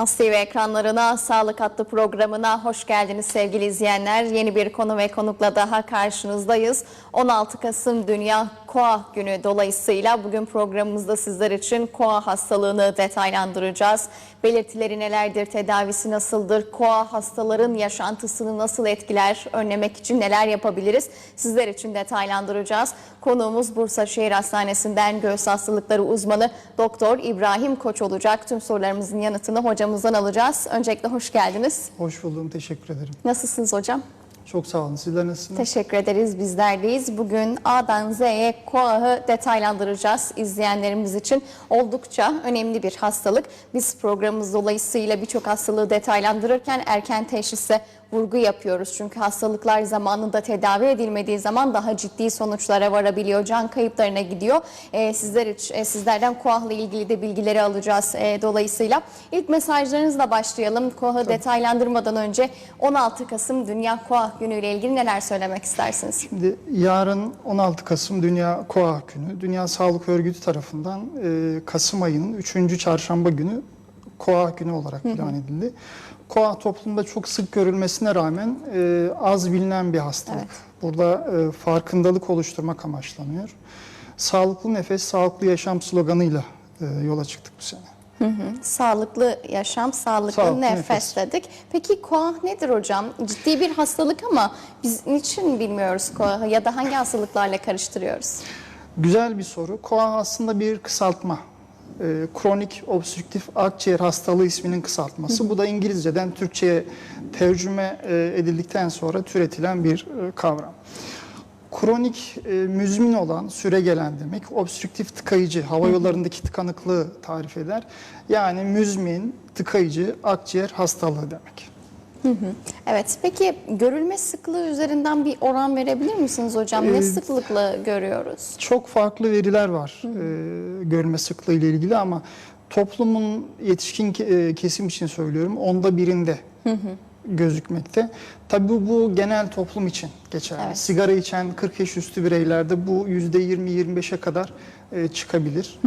Aslı ve ekranlarına Sağlık Hattı programına hoş geldiniz sevgili izleyenler. Yeni bir konu ve konukla daha karşınızdayız. 16 Kasım Dünya Koa Günü dolayısıyla bugün programımızda sizler için koa hastalığını detaylandıracağız. Belirtileri nelerdir, tedavisi nasıldır, koa hastaların yaşantısını nasıl etkiler, önlemek için neler yapabiliriz sizler için detaylandıracağız. Konuğumuz Bursa Şehir Hastanesi'nden göğüs hastalıkları uzmanı Doktor İbrahim Koç olacak. Tüm sorularımızın yanıtını hocamızdan alacağız. Öncelikle hoş geldiniz. Hoş buldum, teşekkür ederim. Nasılsınız hocam? Çok sağ olun. Sizler nasılsınız? Teşekkür ederiz. Bizlerdeyiz. Bugün A'dan Z'ye KOAH'ı detaylandıracağız izleyenlerimiz için. Oldukça önemli bir hastalık. Biz programımız dolayısıyla birçok hastalığı detaylandırırken erken teşhise vurgu yapıyoruz. Çünkü hastalıklar zamanında tedavi edilmediği zaman daha ciddi sonuçlara varabiliyor. Can kayıplarına gidiyor. Ee, sizler için, e, sizlerden KOAH'la ilgili de bilgileri alacağız e, dolayısıyla. İlk mesajlarınızla başlayalım. KOAH'ı detaylandırmadan önce 16 Kasım Dünya KOAH Günü ile ilgili neler söylemek istersiniz? Şimdi yarın 16 Kasım Dünya Koa Günü. Dünya Sağlık Örgütü tarafından e, Kasım ayının 3. çarşamba günü Koa Günü olarak ilan edildi. Koa toplumda çok sık görülmesine rağmen e, az bilinen bir hastalık. Evet. Burada e, farkındalık oluşturmak amaçlanıyor. Sağlıklı nefes, sağlıklı yaşam sloganıyla e, yola çıktık bu sene. Sağlıklı yaşam, sağlıklı, Sağlıklı nefes, nefes. dedik. Peki KOAH nedir hocam? Ciddi bir hastalık ama biz niçin bilmiyoruz KOAH'ı ya da hangi hastalıklarla karıştırıyoruz? Güzel bir soru. KOA aslında bir kısaltma. Ee, kronik obstrüktif akciğer hastalığı isminin kısaltması. Bu da İngilizceden Türkçe'ye tercüme e, edildikten sonra türetilen bir e, kavram. Kronik e, müzmin olan süre gelen demek. Obstrüktif tıkayıcı hava yollarındaki tıkanıklığı tarif eder. Yani müzmin tıkayıcı akciğer hastalığı demek. Evet, peki görülme sıklığı üzerinden bir oran verebilir misiniz hocam? Ne Ee, sıklıkla görüyoruz? Çok farklı veriler var e, görme sıklığı ile ilgili ama toplumun yetişkin e, kesim için söylüyorum onda birinde gözükmekte. Tabii bu, bu genel toplum için geçerli. Evet. Sigara içen 40 yaş üstü bireylerde bu %20-25'e kadar e, çıkabilir.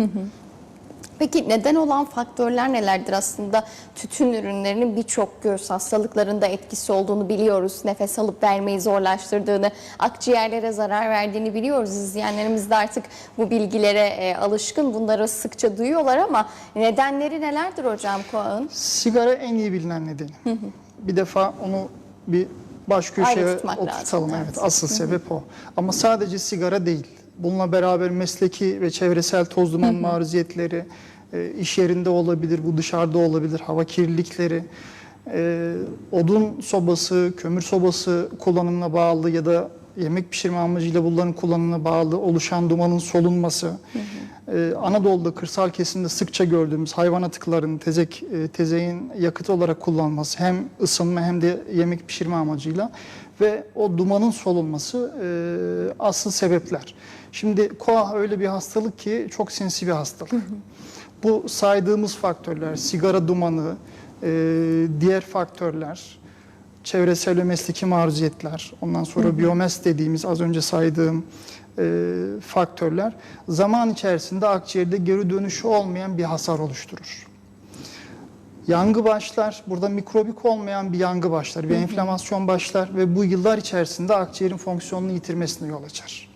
Peki neden olan faktörler nelerdir aslında? Tütün ürünlerinin birçok göğüs hastalıklarında etkisi olduğunu biliyoruz. Nefes alıp vermeyi zorlaştırdığını, akciğerlere zarar verdiğini biliyoruz. İzleyenlerimiz de artık bu bilgilere e, alışkın. Bunları sıkça duyuyorlar ama nedenleri nelerdir hocam KOAH'ın? Sigara en iyi bilinen nedeni. Bir defa onu bir baş köşeye tutmak lazım, oturtalım. evet. Evet, asıl sebep o. Ama sadece sigara değil. Bununla beraber mesleki ve çevresel toz duman maruziyetleri, iş yerinde olabilir, bu dışarıda olabilir, hava kirlilikleri, e, odun sobası, kömür sobası kullanımına bağlı ya da yemek pişirme amacıyla bunların kullanımına bağlı oluşan dumanın solunması, ee, Anadolu'da kırsal kesimde sıkça gördüğümüz hayvan atıklarının tezek, e, tezeğin yakıt olarak kullanılması hem ısınma hem de yemek pişirme amacıyla ve o dumanın solunması e, asıl sebepler. Şimdi koa öyle bir hastalık ki çok sinsi bir hastalık. Bu saydığımız faktörler, sigara dumanı, e, diğer faktörler, çevresel ve mesleki maruziyetler, ondan sonra biyomes dediğimiz az önce saydığım e, faktörler zaman içerisinde akciğerde geri dönüşü olmayan bir hasar oluşturur. Yangı başlar, burada mikrobik olmayan bir yangı başlar, bir enflamasyon başlar ve bu yıllar içerisinde akciğerin fonksiyonunu yitirmesine yol açar.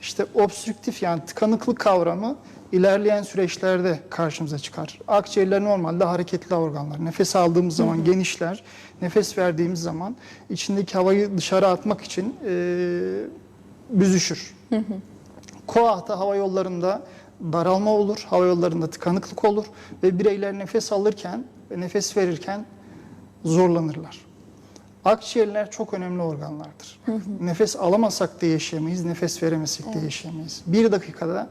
İşte obstrüktif yani tıkanıklık kavramı ilerleyen süreçlerde karşımıza çıkar. Akciğerler normalde hareketli organlar. Nefes aldığımız zaman genişler, nefes verdiğimiz zaman içindeki havayı dışarı atmak için e, büzüşür. Koah'ta hava yollarında daralma olur, hava yollarında tıkanıklık olur ve bireyler nefes alırken ve nefes verirken zorlanırlar. Akciğerler çok önemli organlardır. Nefes alamasak da yaşayamayız, nefes veremesek de yaşayamayız. Bir dakikada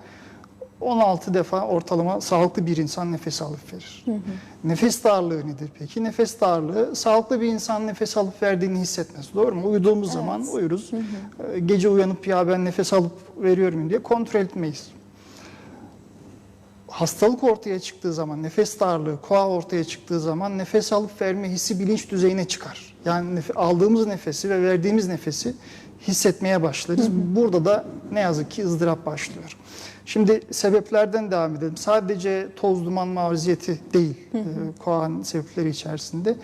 16 defa ortalama sağlıklı bir insan nefes alıp verir. Nefes darlığı nedir peki? Nefes darlığı sağlıklı bir insan nefes alıp verdiğini hissetmez. Doğru mu? Uyuduğumuz zaman uyuruz. Ee, Gece uyanıp ya ben nefes alıp veriyorum diye kontrol etmeyiz. Hastalık ortaya çıktığı zaman, nefes darlığı, koa ortaya çıktığı zaman nefes alıp verme hissi bilinç düzeyine çıkar. Yani nef- aldığımız nefesi ve verdiğimiz nefesi hissetmeye başlarız. Burada da ne yazık ki ızdırap başlıyor. Şimdi sebeplerden devam edelim. Sadece toz duman maruziyeti değil e, koağın sebepleri içerisinde.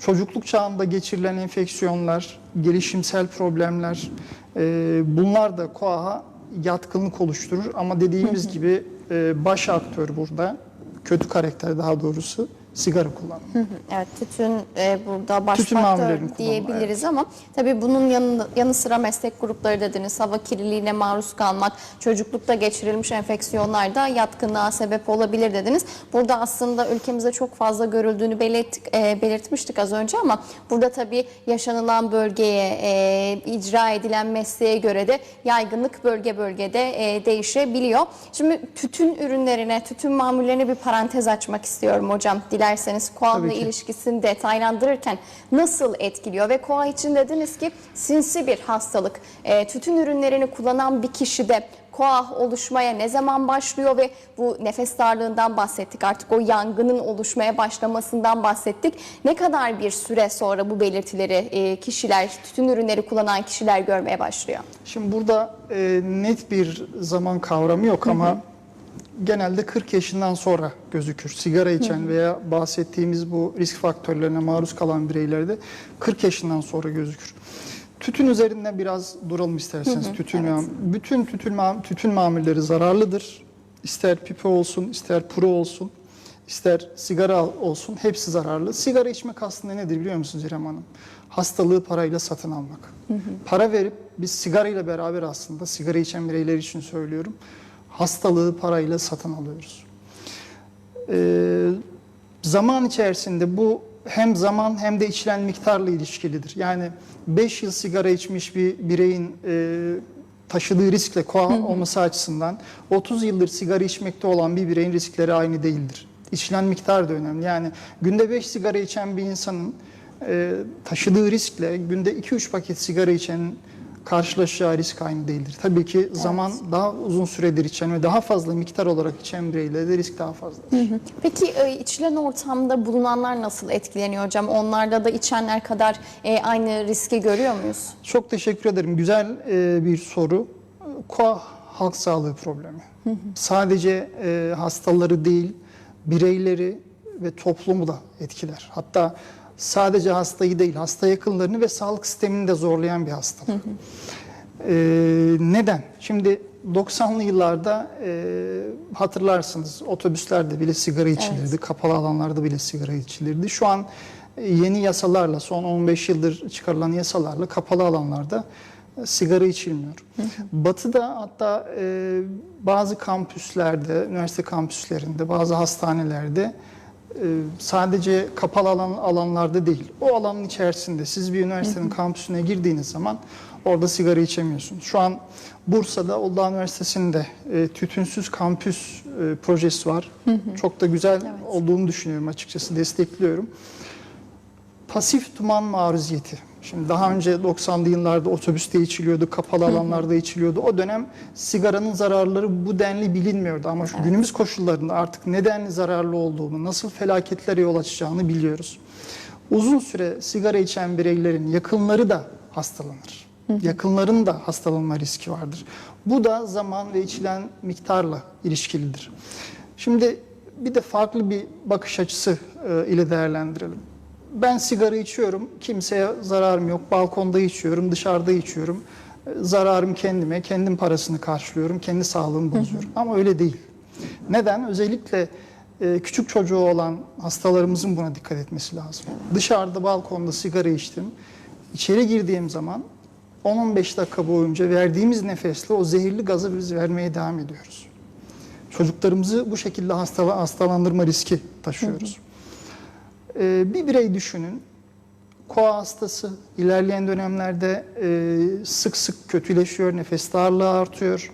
Çocukluk çağında geçirilen enfeksiyonlar, gelişimsel problemler e, bunlar da koaha yatkınlık oluşturur. Ama dediğimiz gibi e, baş aktör burada, kötü karakter daha doğrusu sigara kullanımı. Evet tütün e, burada baş Tütün faktör diyebiliriz ama tabii bunun yanı, yanı sıra meslek grupları dediniz. Hava kirliliğine maruz kalmak, çocuklukta geçirilmiş enfeksiyonlar da yatkınlığa sebep olabilir dediniz. Burada aslında ülkemizde çok fazla görüldüğünü belirttik, e, belirtmiştik az önce ama burada tabii yaşanılan bölgeye, e, icra edilen mesleğe göre de yaygınlık bölge bölgede e, değişebiliyor. Şimdi tütün ürünlerine, tütün mamullerine bir parantez açmak istiyorum hocam. Dilerseniz koalla ilişkisini detaylandırırken nasıl etkiliyor ve koa için dediniz ki sinsi bir hastalık. E, tütün ürünlerini kullanan bir kişide koah oluşmaya ne zaman başlıyor ve bu nefes darlığından bahsettik artık o yangının oluşmaya başlamasından bahsettik. Ne kadar bir süre sonra bu belirtileri e, kişiler tütün ürünleri kullanan kişiler görmeye başlıyor? Şimdi burada e, net bir zaman kavramı yok ama genelde 40 yaşından sonra gözükür. Sigara içen veya bahsettiğimiz bu risk faktörlerine maruz kalan bireylerde 40 yaşından sonra gözükür. Tütün üzerinde biraz duralım isterseniz. tütün evet. bütün tütün tütün mamulleri zararlıdır. İster pipe olsun, ister puro olsun, ister sigara olsun hepsi zararlı. Sigara içmek aslında nedir biliyor musunuz İrem Hanım? Hastalığı parayla satın almak. Para verip biz sigara ile beraber aslında sigara içen bireyler için söylüyorum. Hastalığı parayla satın alıyoruz. Ee, zaman içerisinde bu hem zaman hem de içilen miktarla ilişkilidir. Yani 5 yıl sigara içmiş bir bireyin e, taşıdığı riskle koa olması açısından 30 yıldır sigara içmekte olan bir bireyin riskleri aynı değildir. İçilen miktar da önemli. Yani günde 5 sigara içen bir insanın e, taşıdığı riskle günde 2-3 paket sigara içenin karşılaşacağı risk aynı değildir. Tabii ki zaman daha uzun süredir içen ve daha fazla miktar olarak içen bireylerde risk daha fazladır. Peki e, içilen ortamda bulunanlar nasıl etkileniyor hocam? Onlarda da içenler kadar e, aynı riski görüyor muyuz? Çok teşekkür ederim. Güzel e, bir soru. KOA halk sağlığı problemi. Sadece hastaları değil, bireyleri ve toplumu da etkiler. Hatta sadece hastayı değil, hasta yakınlarını ve sağlık sistemini de zorlayan bir hastalık. E, neden? Şimdi 90'lı yıllarda e, hatırlarsınız otobüslerde bile sigara içilirdi, kapalı alanlarda bile sigara içilirdi. Şu an e, yeni yasalarla, son 15 yıldır çıkarılan yasalarla kapalı alanlarda e, sigara içilmiyor. Batı'da hatta e, bazı kampüslerde, üniversite kampüslerinde, bazı hastanelerde sadece kapalı alan alanlarda değil, o alanın içerisinde siz bir üniversitenin kampüsüne girdiğiniz zaman orada sigara içemiyorsunuz. Şu an Bursa'da Uludağ Üniversitesi'nde e, tütünsüz kampüs e, projesi var. Çok da güzel olduğunu düşünüyorum açıkçası, destekliyorum. Pasif duman maruziyeti. Şimdi daha önce 90'lı yıllarda otobüste içiliyordu, kapalı alanlarda içiliyordu. O dönem sigaranın zararları bu denli bilinmiyordu ama şu günümüz koşullarında artık nedenli zararlı olduğunu, nasıl felaketlere yol açacağını biliyoruz. Uzun süre sigara içen bireylerin yakınları da hastalanır. Yakınların da hastalanma riski vardır. Bu da zaman ve içilen miktarla ilişkilidir. Şimdi bir de farklı bir bakış açısı e, ile değerlendirelim. Ben sigara içiyorum, kimseye zararım yok. Balkonda içiyorum, dışarıda içiyorum. Zararım kendime, kendim parasını karşılıyorum, kendi sağlığımı bozuyorum. Ama öyle değil. Neden? Özellikle e, küçük çocuğu olan hastalarımızın buna dikkat etmesi lazım. Dışarıda balkonda sigara içtim. İçeri girdiğim zaman 10-15 dakika boyunca verdiğimiz nefesle o zehirli gazı biz vermeye devam ediyoruz. Çocuklarımızı bu şekilde hastala, hastalandırma riski taşıyoruz. Ee, bir birey düşünün, koa hastası ilerleyen dönemlerde e, sık sık kötüleşiyor, nefes darlığı artıyor.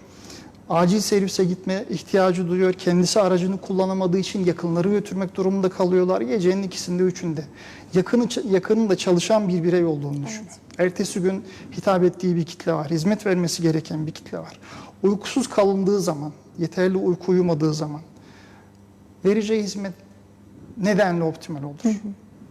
Acil servise gitme ihtiyacı duyuyor. Kendisi aracını kullanamadığı için yakınları götürmek durumunda kalıyorlar. Gecenin ikisinde, üçünde. Yakını, yakınında çalışan bir birey olduğunu düşün. Ertesi gün hitap ettiği bir kitle var. Hizmet vermesi gereken bir kitle var. Uykusuz kalındığı zaman, yeterli uyku uyumadığı zaman vereceği hizmet nedenle optimal olur.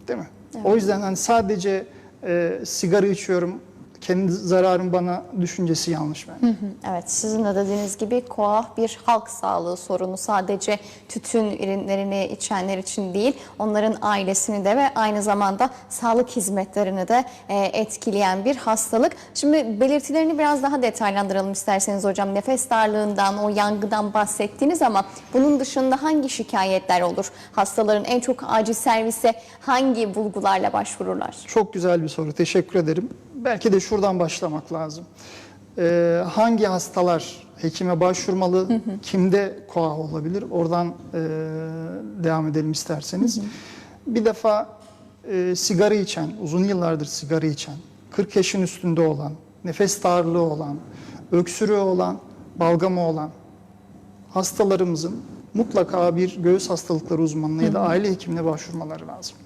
Değil mi? O yüzden hani sadece e, sigara içiyorum, kendi zararım bana düşüncesi yanlış bence. Evet, sizin de dediğiniz gibi koah bir halk sağlığı sorunu. Sadece tütün ürünlerini içenler için değil, onların ailesini de ve aynı zamanda sağlık hizmetlerini de e, etkileyen bir hastalık. Şimdi belirtilerini biraz daha detaylandıralım isterseniz hocam. Nefes darlığından, o yangıdan bahsettiniz ama bunun dışında hangi şikayetler olur? Hastaların en çok acil servise hangi bulgularla başvururlar? Çok güzel bir soru. Teşekkür ederim. Belki de şuradan başlamak lazım. Ee, hangi hastalar hekime başvurmalı? Kimde koa olabilir? Oradan e, devam edelim isterseniz. Bir defa e, sigara içen, uzun yıllardır sigara içen, 40 yaşın üstünde olan, nefes darlığı olan, öksürüğü olan, balgamı olan hastalarımızın mutlaka bir göğüs hastalıkları uzmanına ya da aile hekimine başvurmaları lazım.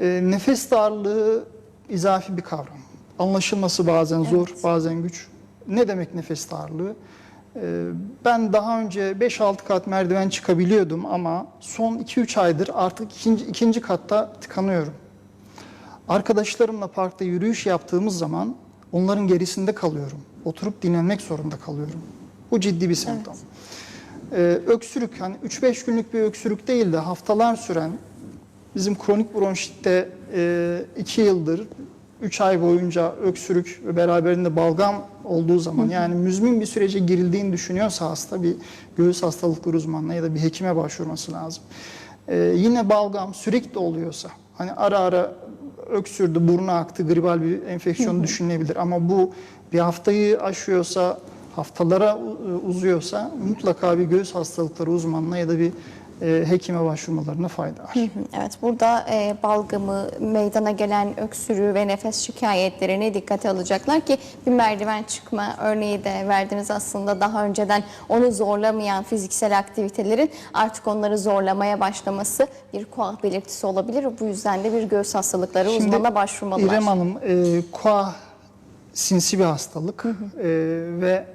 E, nefes darlığı izafi bir kavram. Anlaşılması bazen zor, bazen güç. Ne demek nefes darlığı? E, ben daha önce 5-6 kat merdiven çıkabiliyordum ama son 2-3 aydır artık ikinci, ikinci katta tıkanıyorum. Arkadaşlarımla parkta yürüyüş yaptığımız zaman onların gerisinde kalıyorum. Oturup dinlenmek zorunda kalıyorum. Bu ciddi bir semptom. Ee, öksürük, hani 3-5 günlük bir öksürük değil de haftalar süren bizim kronik bronşitte 2 yıldır 3 ay boyunca öksürük ve beraberinde balgam olduğu zaman yani müzmin bir sürece girildiğini düşünüyorsa hasta bir göğüs hastalıkları uzmanına ya da bir hekime başvurması lazım. Ee, yine balgam sürekli oluyorsa hani ara ara öksürdü, burnu aktı, gribal bir enfeksiyon düşünülebilir ama bu bir haftayı aşıyorsa haftalara uzuyorsa mutlaka bir göğüs hastalıkları uzmanına ya da bir e, hekime başvurmalarına fayda var. Hı, Evet, burada e, balgamı, meydana gelen öksürüğü ve nefes şikayetlerini dikkate alacaklar ki bir merdiven çıkma örneği de verdiniz aslında daha önceden onu zorlamayan fiziksel aktivitelerin artık onları zorlamaya başlaması bir koah belirtisi olabilir. Bu yüzden de bir göğüs hastalıkları Şimdi uzmanına başvurmalılar. İrem Hanım, e, koa sinsi bir hastalık E, ve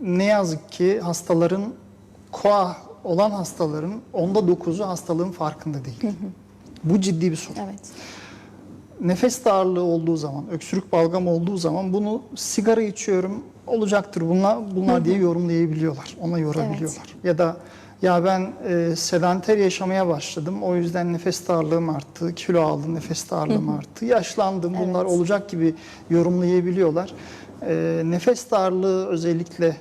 ne yazık ki hastaların koa olan hastaların onda dokuzu hastalığın farkında değil. Bu ciddi bir sorun. Evet. Nefes darlığı olduğu zaman, öksürük balgam olduğu zaman bunu sigara içiyorum olacaktır bunlar bunlar diye yorumlayabiliyorlar. Ona yorabiliyorlar. Ya da ya ben e, sedanter yaşamaya başladım. O yüzden nefes darlığım arttı, kilo aldım, nefes darlığım arttı. Yaşlandım. Bunlar Evet. olacak gibi yorumlayabiliyorlar. E, nefes darlığı özellikle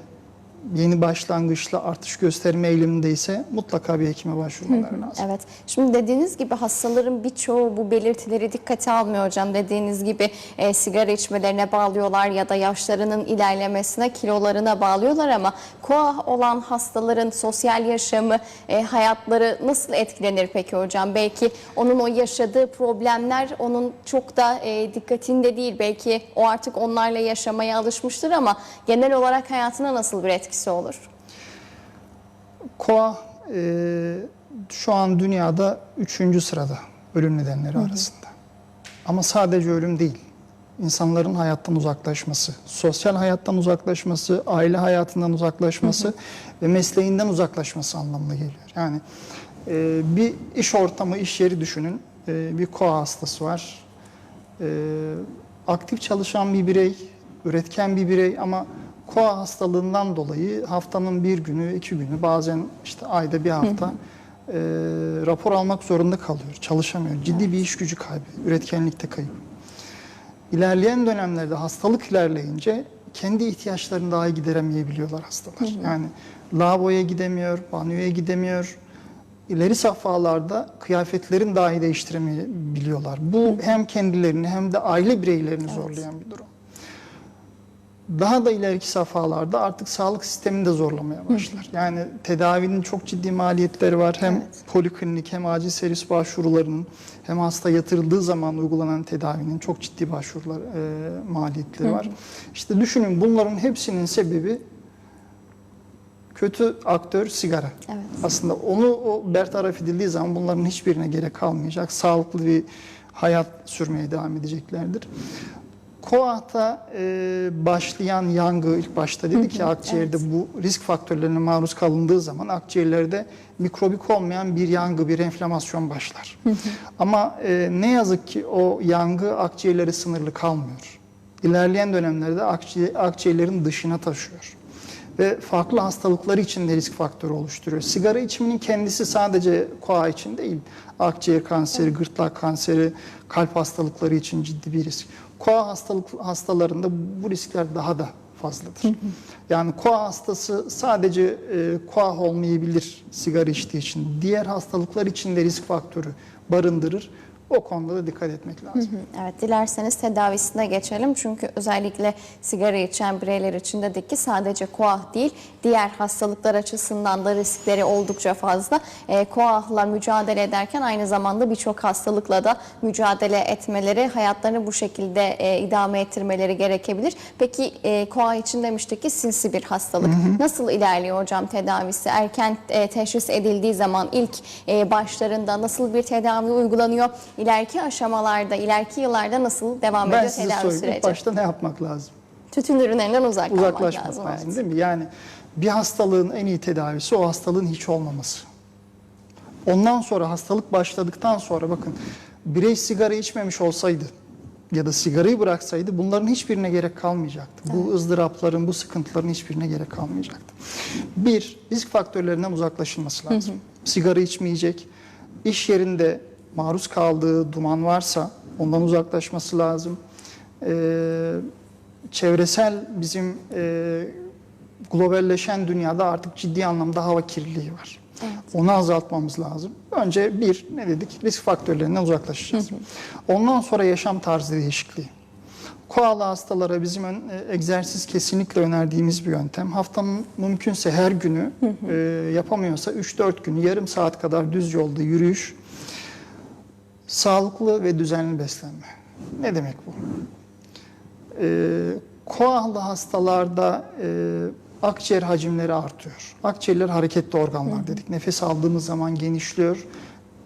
yeni başlangıçla artış gösterme eğilimindeyse mutlaka bir hekime başvurmaları lazım. Evet. Şimdi dediğiniz gibi hastaların birçoğu bu belirtileri dikkate almıyor hocam. Dediğiniz gibi e, sigara içmelerine bağlıyorlar ya da yaşlarının ilerlemesine, kilolarına bağlıyorlar ama koah olan hastaların sosyal yaşamı, e, hayatları nasıl etkilenir peki hocam? Belki onun o yaşadığı problemler onun çok da e, dikkatinde değil. Belki o artık onlarla yaşamaya alışmıştır ama genel olarak hayatına nasıl bir etkisi olur? Koa e, şu an dünyada üçüncü sırada ölüm nedenleri arasında. Ama sadece ölüm değil. İnsanların hayattan uzaklaşması, sosyal hayattan uzaklaşması, aile hayatından uzaklaşması ve mesleğinden uzaklaşması anlamına geliyor. Yani e, bir iş ortamı, iş yeri düşünün. E, bir koa hastası var. E, aktif çalışan bir birey, üretken bir birey ama koa hastalığından dolayı haftanın bir günü, iki günü, bazen işte ayda bir hafta e, rapor almak zorunda kalıyor, çalışamıyor. Ciddi bir iş gücü kaybı, üretkenlikte kayıp. İlerleyen dönemlerde hastalık ilerleyince kendi ihtiyaçlarını dahi gideremeyebiliyorlar hastalar. Yani lavaboya gidemiyor, banyoya gidemiyor. İleri safhalarda kıyafetlerin dahi değiştiremeyebiliyorlar. Bu hem kendilerini hem de aile bireylerini zorlayan bir durum. Daha da ileriki safhalarda artık sağlık sistemini de zorlamaya başlar. Yani tedavinin çok ciddi maliyetleri var. Hem Evet. poliklinik hem acil servis başvurularının hem hasta yatırıldığı zaman uygulanan tedavinin çok ciddi başvurular e, maliyetleri var. İşte düşünün bunların hepsinin sebebi kötü aktör sigara. Evet. Aslında onu o bertaraf edildiği zaman bunların hiçbirine gerek kalmayacak. Sağlıklı bir hayat sürmeye devam edeceklerdir. Koah'ta e, başlayan yangı ilk başta dedi ki akciğerde bu risk faktörlerine maruz kalındığı zaman akciğerlerde mikrobik olmayan bir yangı, bir enflamasyon başlar. Ama e, ne yazık ki o yangı akciğerleri sınırlı kalmıyor. ilerleyen dönemlerde akciğer, akciğerlerin dışına taşıyor. Ve farklı hastalıklar için de risk faktörü oluşturuyor. Sigara içiminin kendisi sadece koa için değil, akciğer kanseri, gırtlak kanseri, kalp hastalıkları için ciddi bir risk. Koa hastalık hastalarında bu riskler daha da fazladır. Yani koa hastası sadece e, koa olmayabilir sigara içtiği için. Diğer hastalıklar için de risk faktörü barındırır. O konuda da dikkat etmek lazım. Evet, dilerseniz tedavisine geçelim. Çünkü özellikle sigara içen bireyler için dedik ki sadece koah değil, diğer hastalıklar açısından da riskleri oldukça fazla. E, koahla mücadele ederken aynı zamanda birçok hastalıkla da mücadele etmeleri, hayatlarını bu şekilde e, idame ettirmeleri gerekebilir. Peki e, koah için demiştik ki sinsi bir hastalık. Nasıl ilerliyor hocam tedavisi? Erken e, teşhis edildiği zaman ilk e, başlarında nasıl bir tedavi uygulanıyor? İleriki aşamalarda, ileriki yıllarda nasıl devam Ben ediyor size tedavi sorayım. İlk süreci? başta ne yapmak lazım? Tütün ürünlerinden uzak Uzaklaşmak lazım. lazım, evet. değil mi? Yani bir hastalığın en iyi tedavisi o hastalığın hiç olmaması. Ondan sonra hastalık başladıktan sonra bakın birey sigara içmemiş olsaydı ya da sigarayı bıraksaydı bunların hiçbirine gerek kalmayacaktı. Bu ızdırapların, bu sıkıntıların hiçbirine gerek kalmayacaktı. Bir, risk faktörlerinden uzaklaşılması lazım. Sigara içmeyecek, iş yerinde maruz kaldığı duman varsa ondan uzaklaşması lazım. Ee, çevresel bizim e, globalleşen dünyada artık ciddi anlamda hava kirliliği var. Onu azaltmamız lazım. Önce bir, ne dedik? Risk faktörlerinden uzaklaşacağız. Ondan sonra yaşam tarzı değişikliği. Koala hastalara bizim ön- e, egzersiz kesinlikle önerdiğimiz bir yöntem. Haftanın mümkünse her günü e, yapamıyorsa 3-4 günü yarım saat kadar düz yolda yürüyüş, sağlıklı ve düzenli beslenme. Ne demek bu? E, koahlı hastalarda e, akciğer hacimleri artıyor. Akciğerler hareketli organlar dedik. Nefes aldığımız zaman genişliyor.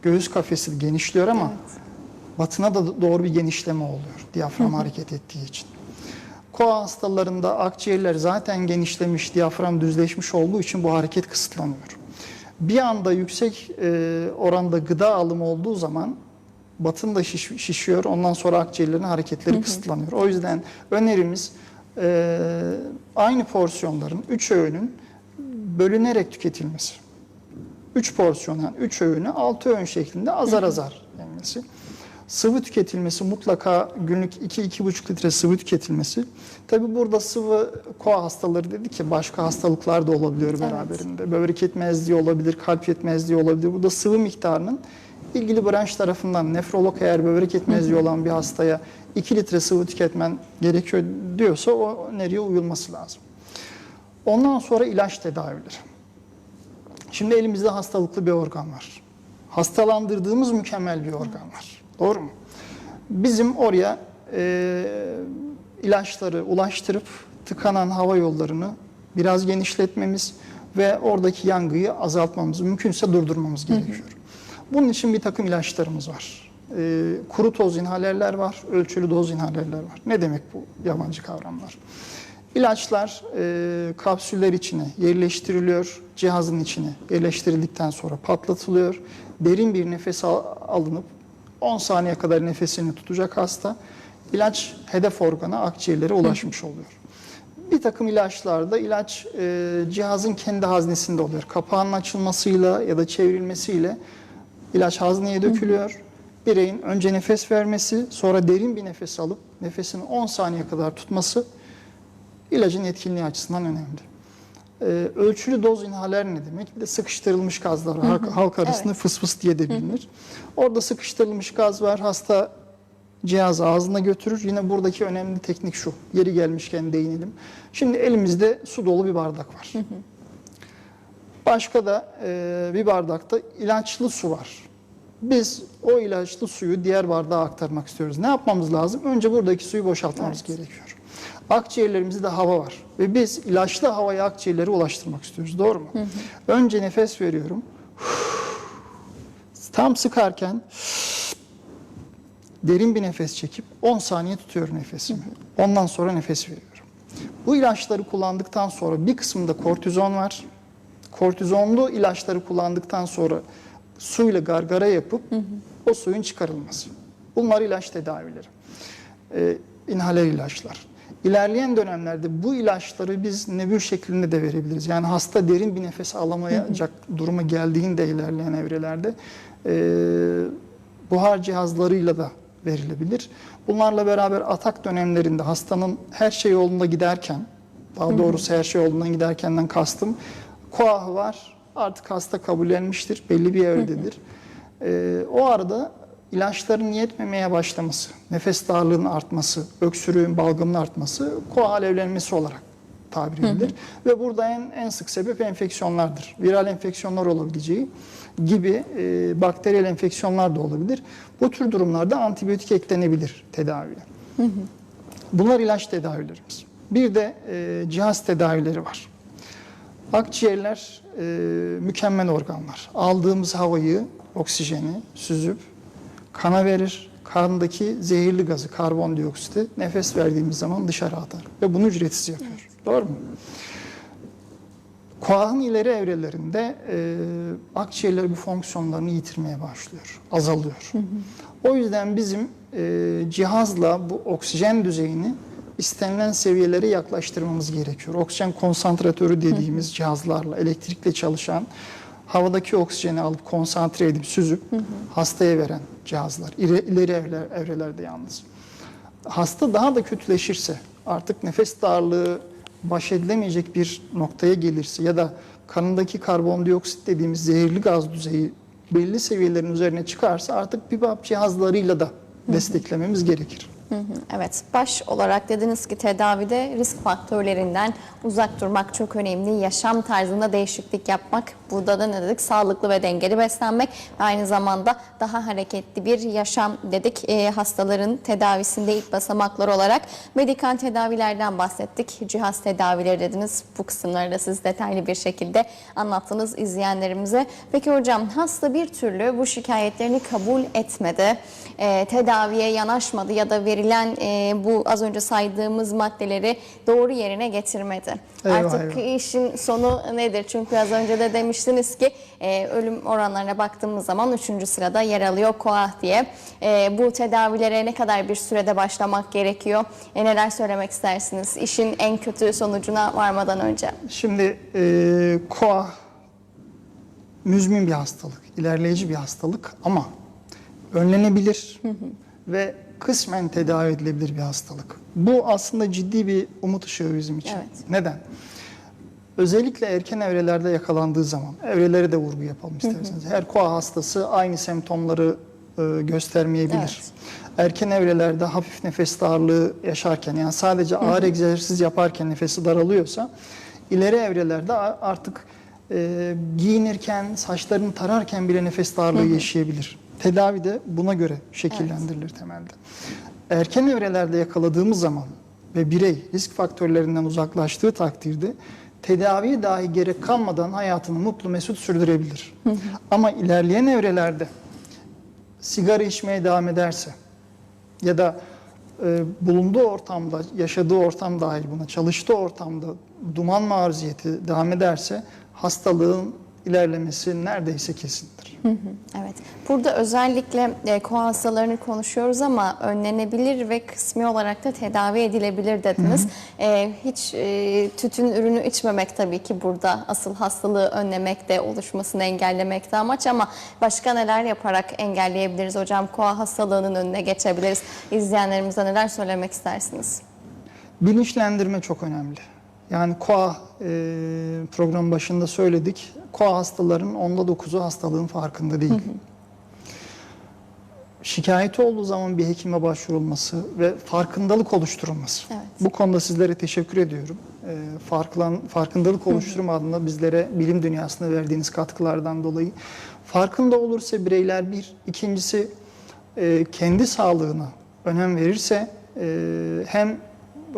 Göğüs kafesi genişliyor ama batına da doğru bir genişleme oluyor. Diyafram hareket ettiği için. Koa hastalarında akciğerler zaten genişlemiş, diyafram düzleşmiş olduğu için bu hareket kısıtlanıyor. Bir anda yüksek e, oranda gıda alımı olduğu zaman batın da şiş- şişiyor. Ondan sonra akciğerlerin hareketleri kısıtlanıyor. O yüzden önerimiz e, aynı porsiyonların 3 öğünün bölünerek tüketilmesi. 3 porsiyon yani 3 öğünü 6 öğün şeklinde azar azar yenmesi. Sıvı tüketilmesi mutlaka günlük 2-2,5 litre sıvı tüketilmesi. Tabi burada sıvı koa hastaları dedi ki başka hastalıklar da olabiliyor beraberinde. Böbrek yetmezliği olabilir, kalp yetmezliği olabilir. Burada sıvı miktarının ilgili branş tarafından nefrolog eğer böbrek yetmezliği olan bir hastaya 2 litre sıvı tüketmen gerekiyor diyorsa o öneriye uyulması lazım. Ondan sonra ilaç tedavileri. Şimdi elimizde hastalıklı bir organ var. Hastalandırdığımız mükemmel bir organ var. Doğru mu? Bizim oraya e, ilaçları ulaştırıp tıkanan hava yollarını biraz genişletmemiz ve oradaki yangıyı azaltmamız, mümkünse durdurmamız gerekiyor. Bunun için bir takım ilaçlarımız var. E, kuru toz inhalerler var, ölçülü doz inhalerler var. Ne demek bu yabancı kavramlar? İlaçlar e, kapsüller içine yerleştiriliyor, cihazın içine yerleştirildikten sonra patlatılıyor. Derin bir nefes al- alınıp 10 saniye kadar nefesini tutacak hasta. İlaç hedef organa, akciğerlere ulaşmış oluyor. Bir takım ilaçlarda ilaç e, cihazın kendi haznesinde oluyor. Kapağının açılmasıyla ya da çevrilmesiyle ilaç hazneye dökülüyor. Bireyin önce nefes vermesi, sonra derin bir nefes alıp nefesini 10 saniye kadar tutması ilacın etkinliği açısından önemli. Ee, ölçülü doz inhaler ne demek? Bir de sıkıştırılmış gazlar var. Halk, halk arasında fıs fıs diye de bilinir. Orada sıkıştırılmış gaz var. Hasta cihazı ağzına götürür. Yine buradaki önemli teknik şu. Yeri gelmişken değinelim. Şimdi elimizde su dolu bir bardak var. Başka da e, bir bardakta ilaçlı su var. Biz o ilaçlı suyu diğer bardağa aktarmak istiyoruz. Ne yapmamız lazım? Önce buradaki suyu boşaltmamız gerekiyor. Akciğerlerimizde hava var ve biz ilaçlı havayı akciğerlere ulaştırmak istiyoruz. Doğru mu? Önce nefes veriyorum. Tam sıkarken derin bir nefes çekip 10 saniye tutuyorum nefesimi. Ondan sonra nefes veriyorum. Bu ilaçları kullandıktan sonra bir kısmında kortizon var. Kortizonlu ilaçları kullandıktan sonra suyla gargara yapıp o suyun çıkarılması. Bunlar ilaç tedavileri. Ee, inhaler ilaçlar. İlerleyen dönemlerde bu ilaçları biz nebül şeklinde de verebiliriz. Yani hasta derin bir nefes alamayacak duruma geldiğinde ilerleyen evrelerde e, buhar cihazlarıyla da verilebilir. Bunlarla beraber atak dönemlerinde hastanın her şey yolunda giderken, daha doğrusu her şey yolundan giderkenden kastım, koahı var, artık hasta kabullenmiştir, belli bir evrededir. Ee, o arada ilaçların yetmemeye başlaması, nefes darlığının artması, öksürüğün, balgamın artması koa alevlenmesi olarak tabir edilir. Ve burada en, en sık sebep enfeksiyonlardır. Viral enfeksiyonlar olabileceği gibi e, bakteriyel enfeksiyonlar da olabilir. Bu tür durumlarda antibiyotik eklenebilir tedaviye. Bunlar ilaç tedavilerimiz. Bir de e, cihaz tedavileri var. Akciğerler e, mükemmel organlar. Aldığımız havayı, oksijeni süzüp kana verir. Kandaki zehirli gazı, karbondioksiti nefes verdiğimiz zaman dışarı atar. Ve bunu ücretsiz yapıyor. Doğru mu? Koahın ileri evrelerinde e, akciğerler bu fonksiyonlarını yitirmeye başlıyor, azalıyor. O yüzden bizim e, cihazla bu oksijen düzeyini istenilen seviyelere yaklaştırmamız gerekiyor. Oksijen konsantratörü dediğimiz cihazlarla, elektrikle çalışan, havadaki oksijeni alıp konsantre edip süzüp hastaya veren cihazlar. İleri, ileri evre- evrelerde yalnız. Hasta daha da kötüleşirse, artık nefes darlığı baş edilemeyecek bir noktaya gelirse ya da kanındaki karbondioksit dediğimiz zehirli gaz düzeyi belli seviyelerin üzerine çıkarsa artık BIPAP cihazlarıyla da desteklememiz gerekir. Evet, baş olarak dediniz ki tedavide risk faktörlerinden uzak durmak çok önemli. Yaşam tarzında değişiklik yapmak. Burada da ne dedik? Sağlıklı ve dengeli beslenmek ve aynı zamanda daha hareketli bir yaşam dedik. Ee, hastaların tedavisinde ilk basamaklar olarak medikal tedavilerden bahsettik. Cihaz tedavileri dediniz. Bu kısımları da siz detaylı bir şekilde anlattınız izleyenlerimize. Peki hocam hasta bir türlü bu şikayetlerini kabul etmedi. Ee, tedaviye yanaşmadı ya da verilen e, bu az önce saydığımız maddeleri doğru yerine getirmedi. Eyvah, Artık eyvah. işin sonu nedir? Çünkü az önce de demiştiniz ki e, ölüm oranlarına baktığımız zaman 3. sırada yer alıyor KOAH diye. E, bu tedavilere ne kadar bir sürede başlamak gerekiyor? E, neler söylemek istersiniz? İşin en kötü sonucuna varmadan önce. Şimdi e, koa müzmin bir hastalık, ilerleyici bir hastalık ama önlenebilir ve kısmen tedavi edilebilir bir hastalık. Bu aslında ciddi bir umut ışığı bizim için. Evet. Neden? Özellikle erken evrelerde yakalandığı zaman, evrelere de vurgu yapalım isterseniz. Her koa hastası aynı semptomları e, göstermeyebilir. Evet. Erken evrelerde hafif nefes darlığı yaşarken yani sadece ağır egzersiz yaparken nefesi daralıyorsa ileri evrelerde artık e, giyinirken, saçlarını tararken bile nefes darlığı yaşayabilir. Tedavi de buna göre şekillendirilir temelde. Erken evrelerde yakaladığımız zaman ve birey risk faktörlerinden uzaklaştığı takdirde tedaviye dahi gerek kalmadan hayatını mutlu mesut sürdürebilir. Ama ilerleyen evrelerde sigara içmeye devam ederse ya da e, bulunduğu ortamda, yaşadığı ortam dahil buna, çalıştığı ortamda duman maruziyeti devam ederse hastalığın ilerlemesi neredeyse kesindir. Evet. Burada özellikle e, koa hastalarını konuşuyoruz ama önlenebilir ve kısmi olarak da tedavi edilebilir dediniz. E, hiç e, tütün ürünü içmemek tabii ki burada asıl hastalığı önlemekte, oluşmasını engellemekte amaç ama başka neler yaparak engelleyebiliriz hocam? Koa hastalığının önüne geçebiliriz. İzleyenlerimize neler söylemek istersiniz? Bilinçlendirme çok önemli. Yani koa e, programın başında söyledik. Koa hastaların onda dokuzu hastalığın farkında değil. Şikayeti olduğu zaman bir hekime başvurulması ve farkındalık oluşturulması. Evet. Bu konuda sizlere teşekkür ediyorum. E, farklan, farkındalık oluşturma adına bizlere bilim dünyasında verdiğiniz katkılardan dolayı. Farkında olursa bireyler bir, ikincisi e, kendi sağlığına önem verirse e, hem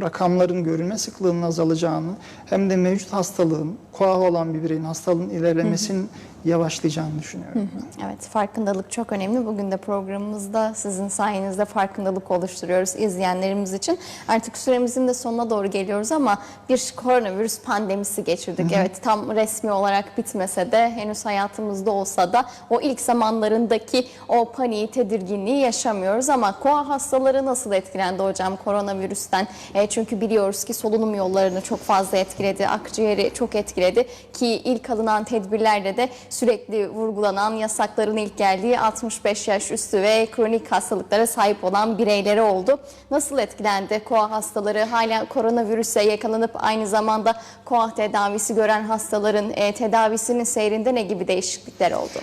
rakamların görülme sıklığının azalacağını hem de mevcut hastalığın, koa olan bir bireyin hastalığın ilerlemesinin yavaşlayacağını düşünüyorum. Evet, farkındalık çok önemli. Bugün de programımızda sizin sayenizde farkındalık oluşturuyoruz izleyenlerimiz için. Artık süremizin de sonuna doğru geliyoruz ama bir koronavirüs pandemisi geçirdik. Evet, tam resmi olarak bitmese de henüz hayatımızda olsa da o ilk zamanlarındaki o paniği, tedirginliği yaşamıyoruz ama koa hastaları nasıl etkilendi hocam koronavirüsten? E, çünkü biliyoruz ki solunum yollarını çok fazla etkiledi, akciğeri çok etkiledi ki ilk alınan tedbirlerde de sürekli vurgulanan yasakların ilk geldiği 65 yaş üstü ve kronik hastalıklara sahip olan bireyleri oldu. Nasıl etkilendi koa hastaları? Hala koronavirüse yakalanıp aynı zamanda koa tedavisi gören hastaların e, tedavisinin seyrinde ne gibi değişiklikler oldu?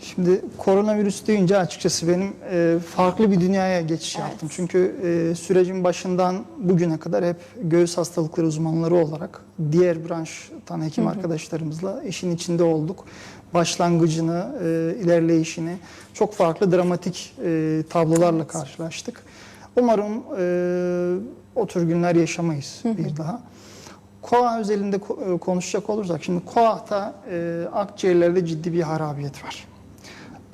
Şimdi koronavirüs deyince açıkçası benim e, farklı bir dünyaya geçiş Evet. yaptım. Çünkü e, sürecin başından bugüne kadar hep göğüs hastalıkları uzmanları olarak diğer branştan hekim arkadaşlarımızla işin içinde olduk. Başlangıcını, e, ilerleyişini çok farklı dramatik e, tablolarla karşılaştık. Umarım e, o tür günler yaşamayız bir daha. KOAH özelinde e, konuşacak olursak, şimdi KOAH'ta e, akciğerlerde ciddi bir harabiyet var.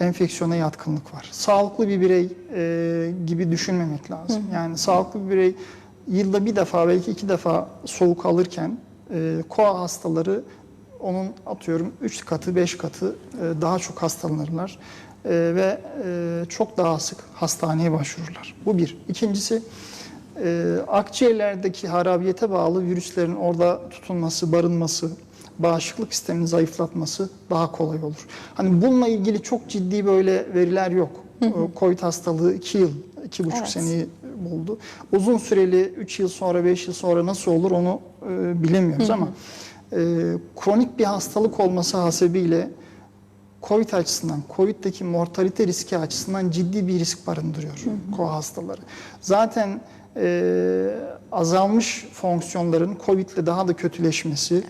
Enfeksiyona yatkınlık var. Sağlıklı bir birey e, gibi düşünmemek lazım. Yani sağlıklı bir birey yılda bir defa belki iki defa soğuk alırken e, KOAH hastaları onun atıyorum 3 katı 5 katı e, daha çok hastalanırlar E, ve e, çok daha sık hastaneye başvururlar. Bu bir. İkincisi e, akciğerlerdeki harabiyete bağlı virüslerin orada tutunması, barınması, bağışıklık sistemini zayıflatması daha kolay olur. Hani bununla ilgili çok ciddi böyle veriler yok. E, Covid hastalığı 2 yıl, 2,5 Evet. seneyi buldu. Uzun süreli 3 yıl sonra, 5 yıl sonra nasıl olur onu e, bilemiyoruz ama e, kronik bir hastalık olması hasebiyle Covid açısından, Covid'deki mortalite riski açısından ciddi bir risk barındırıyor KOA hastaları. Zaten e, azalmış fonksiyonların Covid'le daha da kötüleşmesi,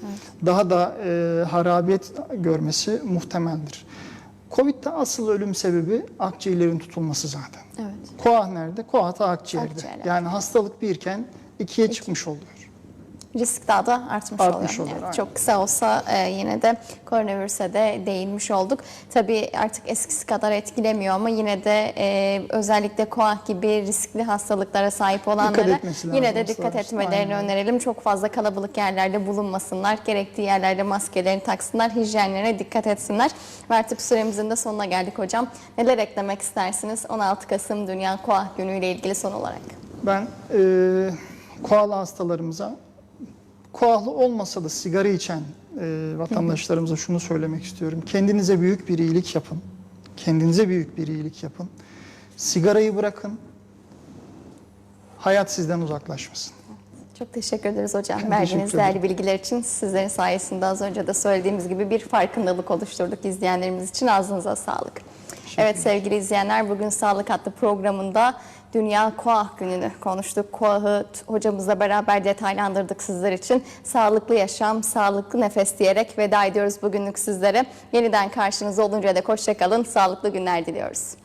daha da e, harabiyet görmesi muhtemeldir. Covid'de asıl ölüm sebebi akciğerlerin tutulması zaten. Evet. KOAH nerede? KOAH da akciğerde. Akciğerler. Yani hastalık birken ikiye çıkmış oluyor. Risk daha da artmış, Artmış oluyor. oluyor, Evet, çok kısa olsa e, yine de koronavirüse de değinmiş olduk. Tabii artık eskisi kadar etkilemiyor ama yine de e, özellikle koah gibi riskli hastalıklara sahip olanlara yine de dikkat etmelerini aynen. önerelim. Çok fazla kalabalık yerlerde bulunmasınlar. Gerektiği yerlerde maskelerini taksınlar. Hijyenlerine dikkat etsinler. Ve artık süremizin de sonuna geldik hocam. Neler eklemek istersiniz 16 Kasım Dünya Koah Günü ile ilgili son olarak? Ben e, koala hastalarımıza, koahlı olmasa da sigara içen e, vatandaşlarımıza şunu söylemek istiyorum. Kendinize büyük bir iyilik yapın. Kendinize büyük bir iyilik yapın. Sigarayı bırakın. Hayat sizden uzaklaşmasın. Çok teşekkür ederiz hocam. Ben Verdiğiniz değerli bilgiler için sizlerin sayesinde az önce de söylediğimiz gibi bir farkındalık oluşturduk izleyenlerimiz için. Ağzınıza sağlık. Evet sevgili izleyenler bugün Sağlık Hattı programında Dünya Koah Günü'nü konuştuk. Koah'ı hocamızla beraber detaylandırdık sizler için. Sağlıklı yaşam, sağlıklı nefes diyerek veda ediyoruz bugünlük sizlere. Yeniden karşınızda olunca da hoşçakalın, sağlıklı günler diliyoruz.